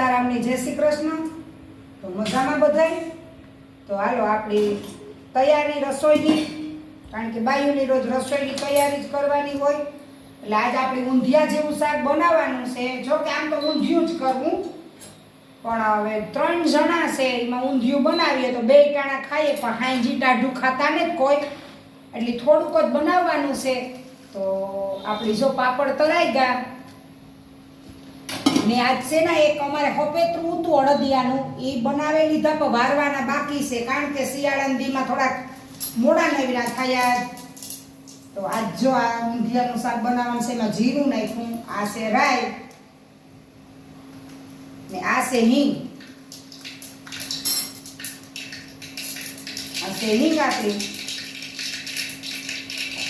સીતારામની જય શ્રી કૃષ્ણ. તો મજામાં બધાય? તો હાલો, આપણી તૈયારી રસોઈની, કારણ કે બાયુની રોજ રસોઈની તૈયારી જ કરવાની હોય. એટલે આજ આપણે ઊંધિયા જેવું શાક બનાવવાનું છે. જો કે આમ તો ઊંધિયું જ કરવું. પણ હવે ત્રણ જણા છે, એમાં ઊંધિયું બનાવીએ તો બે ટાણા ખાઈએ, પણ હાંજી ટાઢું ખાતા ને કોઈ. એટલે થોડુંક જ બનાવવાનું છે. તો આપણી જો પાપડ તરાઈ ગયા ને આજ છે ને એક અમારે હોપેતરું હતું અડદિયાનું, એ બનાવી લીધા પણ વારવાના બાકી છે, કારણ કે શિયાળાના દીમાં થોડાક મોડા નવીરા થયા તો આજ જો આ ઊંધિયાનું શાક બનાવવાનું છે, એમાં જીરું નાખ્યું, આ છે રાય ને આ છે હિંગ. આ છે હિંગ આપણી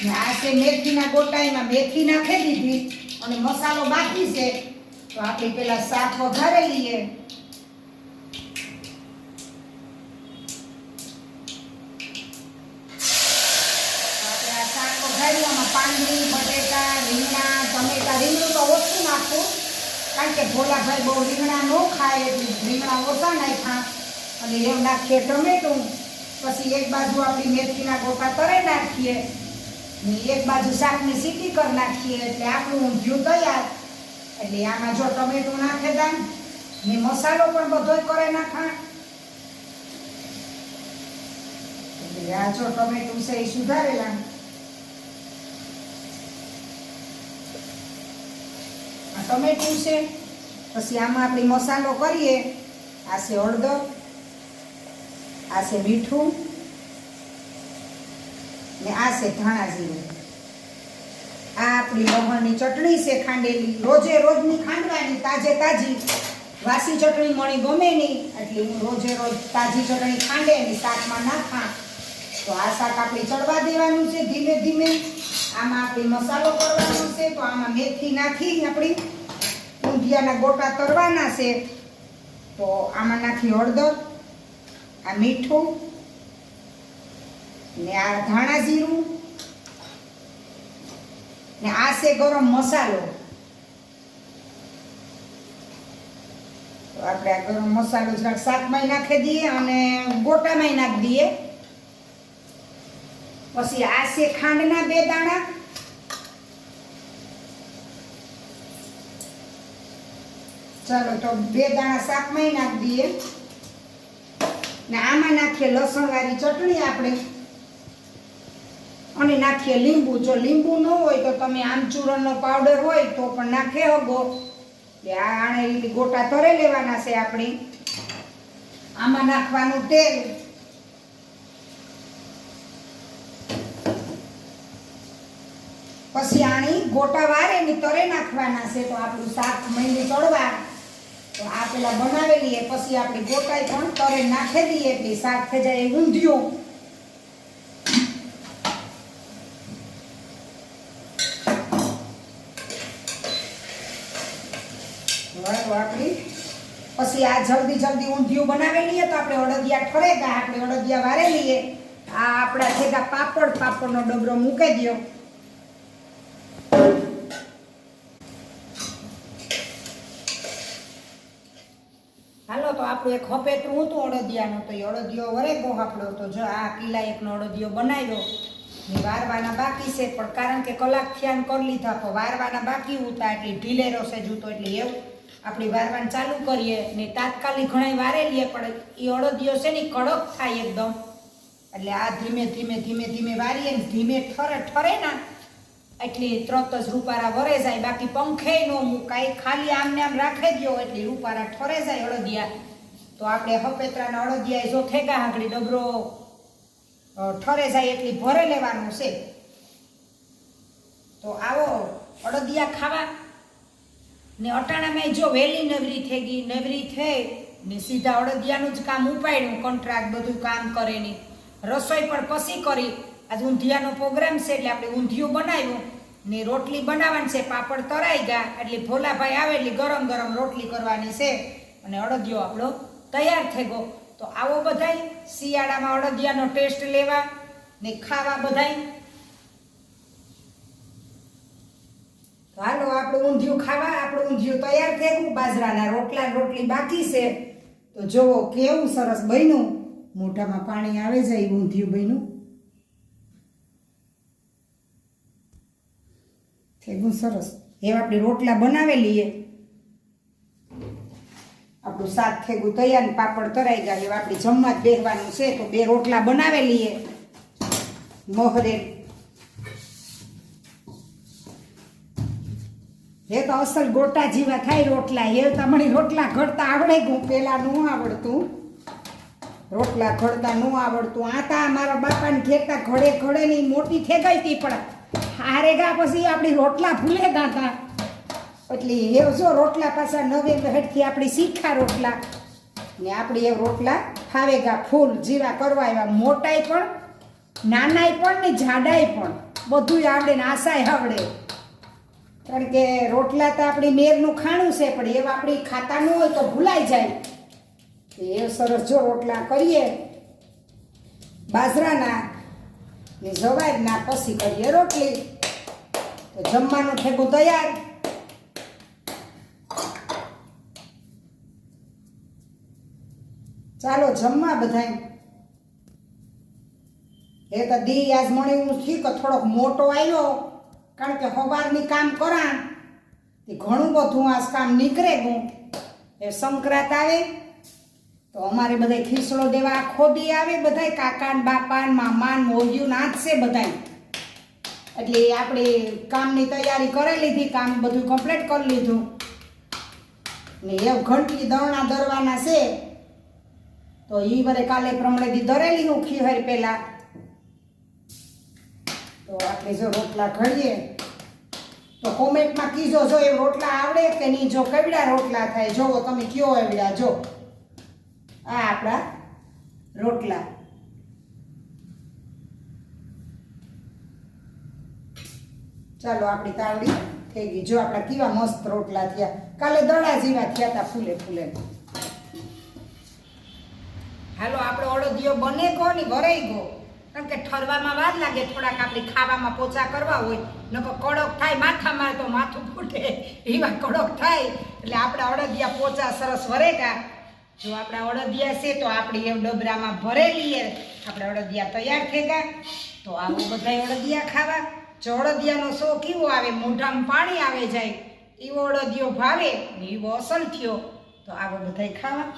ને આ છે મેથીના ગોટા એમાં મેથી નાખી દીધી, અને મસાલો બાકી છે. તો આપણે પેલા શાક વઘારી લઈએ. પાંદડી, બટેટા, રીંગણા, ટમેટા, રીંગણું તો ઓછું નાખું કારણ કે ભોલાભાઈ બહુ રીંગણા ન ખાય રીંગણા ઓછા નાખ્યા અને એવું નાખીએ ટમેટું. પછી એક બાજુ આપણી મેથીના ગોટા તરે નાખીએ ને એક બાજુ શાકની સીટી કરી નાખીએ એટલે આપણું ઊંધિયું તૈયાર. એટલે આમાં જો ટમેટું નાખે દા ને મસાલો પણ બધોય કરે નાખા. એટલે આ જો ટમેટું છે એ સુધારેલા. આ ટમેટું છે, પછી આમાં આપણે મસાલો કરીએ. આ છે હળદર, આ છે મીઠું, ને આ છે ધાણા જીરું. આપણી લવણની ચટણી છે ખાંડેલી. રોજે રોજની ખાંડવાની, તાજે તાજી. વાસી ચટણી મળી ગમે નહીં, એટલે હું રોજે રોજ તાજી ચટણી ખાંડે એની શાકમાં નાખા તો આ શાક આપણે ચડવા દેવાનું છે ધીમે ધીમે. આમાં આપણે મસાલો કરવાનો છે, તો આમાં મેથી નાખી આપણી. ઊંધિયાના ગોટા તરવાના છે. તો આમાં નાખી હળદર, આ મીઠું ને આ ધાણા જીરું. ને આ છે ગરમ મસાલો. તો આપણે આ ગરમ મસાલો જરાક શાકમાં નાખી દઈએ અને ગોટામાં નાખી દઈએ. પછી આ છે ખાંડના બે દાણા. ચાલો તો બે દાણા શાકમાં નાખી દઈએ. ને આમાં નાખીએ લસણવાળી ચટણી આપણે. અને નાખીએ લીંબુ. જો લીંબુ ન હોય તો તમે આમચૂરણનો પાવડર હોય તો પણ નાખે હગો એટલે આ આણે ગોટા તરે લેવાના છે આપણે. આમાં નાખવાનું તેલ. પછી આણી ગોટા વારે ને તરે નાખવાના છે તો આપણું શાક મહિને ચડવા તો આ પેલા બનાવેલી પછી આપણે ગોટાઈ પણ તરે નાખી દઈએ એટલે શાક થઈ જાય ઊંધિયું. વાળો આપણી. પછી આ જલ્દી જલ્દી ઊંધિયું બનાવી લઈએ તો આપણે અડદિયા ઠરેગા આપણે અડદિયા વારે લઈએ. આ આપણા ભેગા પાપડ, પાપડનો ડબરો મૂકી દો હાલો, તો આપણું એક હપેટું હતું અડદિયાનું, તો એ અડદિયો વરેગો આપણો. તો જો આ કિલ્લા એકનો અડદિયો બનાવ્યો. વારવાના બાકી છે, પણ કારણ કે કલાક થયાન કરી લીધા, તો વારવાના બાકી ઉતા, એટલે ઢીલેરો છે જૂતો એટલે એવું. આપણી વારવાન ચાલુ કરીએ ને તાત્કાલિક ઘણા વારે લઈએ, પણ એ અડદિયો છે ને કડક થાય એકદમ. એટલે આ ધીમે ધીમે ધીમે ધીમે વારીએ ને ધીમે ઠરે ઠરે ના, એટલી તરત જ રૂપારા વરે જાય, બાકી પંખે ન મુકાય, ખાલી આમને આમ રાખે દો એટલે રૂપારા ઠરે જાય અડદિયા. તો આપણે હપેતરાના અડદિયા જો ઠેકા હાંકડી ડબરો ઠરે જાય એટલી ભરે લેવાનું છે. તો આવો, અડદિયા ખાવા. ને અટાણામાં જો વહેલી નવરી થઈ ગઈ, નવરી થઈ ને સીધા અડદિયાનું જ કામ ઉપાડ્યું કોન્ટ્રાક્ટ બધું કામ કરે ને રસોઈ પણ પછી કરી. આજ ઊંધિયાનો પ્રોગ્રામ છે એટલે આપણે ઊંધિયું બનાવ્યું ને રોટલી બનાવવાની છે, પાપડ તરાઈ ગયા, એટલે ભોલાભાઈ આવે એટલે ગરમ ગરમ રોટલી કરવાની છે અને અડદિયો આપણો તૈયાર થઈ ગયો. તો આવો બધાય શિયાળામાં અડદિયાનો ટેસ્ટ લેવા ને ખાવા બધાય હાલો, આપણું ઊંધિયું ખાવા, આપણું ઊંધિયું તૈયાર થઈ બાજરાના રોટલા, રોટલી બાકી છે. તો જુઓ કેવું સરસ બન્યું. મોઢામાં પાણી આવે જાય, ઊંધિયું બન્યું. થઈ સરસ. હવે આપણે રોટલા બનાવી લઈએ. આપણું શાક થેગું તૈયાર, પાપડ તરાઈ ગયા. હવે આપણે જમવા જ બેહવાનું છે, તો બે રોટલા બનાવી લઈએ. મોહરે હે તો અસલ ગોટા જેવા થાય રોટલા. એ તમને રોટલા ઘડતા આવડે ગયું પેલા નું આવડતું? રોટલા ઘડતા નું આવડતું. આતા મારા બાપાને ખેતા ઘડે ઘડે ની મોટી ઠેગાઈ ગઈ હતી પણ હારે ગા પછી આપણી રોટલા ભૂલે ગાતા એટલે એ જો રોટલા પાછા નવે હેઠથી આપણી શીખા રોટલા. ને આપણી એ રોટલા ફાવેગા ફૂલ જીવા કરવા એવા. મોટાઈ પણ, નાનાય પણ ને જાડાય પણ. બધું આવડે ને આશાય આવડે. કારણ કે રોટલા તો આપણી મેરનું ખાણું છે, પણ એવા આપણી ખાતા ન હોય તો ભૂલાઈ જાય. એ સરસ જો રોટલા કરીએ, બાજરાના ને જવારના પછી કરીએ રોટલી. તો જમવાનું ઠેકું તૈયાર. ચાલો જમવા બધાય. એ તો દી આજ મને હું થોડોક મોટો આવ્યો કારણ કે હવારની કામ કરા તે ઘણું બધું આ કામ નીકળે ગું. એ સંક્રાંત આવે, તો અમારે બધા ખીસડો દેવા ખોદી આવે, બધાય કાકા ને બાપા ને મામા ને મોઢિયું નાચશે બધાય. એટલે આપણે કામની તૈયારી કરી લીધી, કામ બધું કમ્પ્લીટ કરી લીધું. ને એ ઘંટી દરણા દરવાના છે. તો ઈ વરે કાલે પ્રમાણેથી દરેલી હું ખીહર પેલા. તો આપણે જો રોટલા ઘડીએ, તો કોમેન્ટમાં કીજો, જો એ રોટલા આવડે કે નહીં, જો કેવડા રોટલા થાય, જોવો તમે કયો એવડા, જો. આ આપણા રોટલા. ચાલો, આપણી તાવડી થઈ ગઈ. જો આપણા કેવા મસ્ત રોટલા થયા. કાલે દડા જેવા થયા હતા ફૂલે ફૂલે. હાલો, આપણો અડદિયો બને ગયો ને ભરાઈ ગયો. કારણ કે ઠરવામાં વાર લાગે થોડાક આપણે ખાવામાં પોચા કરવા હોય નકો કડક થાય, માથામાં તો માથું ફૂટે, એવા કડક થાય. એટલે આપણા અડદિયા પોચા સરસ વરેગા જો આપણા અડદિયા છે તો આપણી એમ ડબરામાં ભરેલી આપણે અડદિયા તૈયાર થેગા તો આવો બધા અડદિયા ખાવા. જો અડદિયાનો શોખ કેવો આવે? મોઢામાં પાણી આવે જાય. એવો અડદિયો ભાવે એવો અસલ થયો. તો આવો બધાય ખાવા.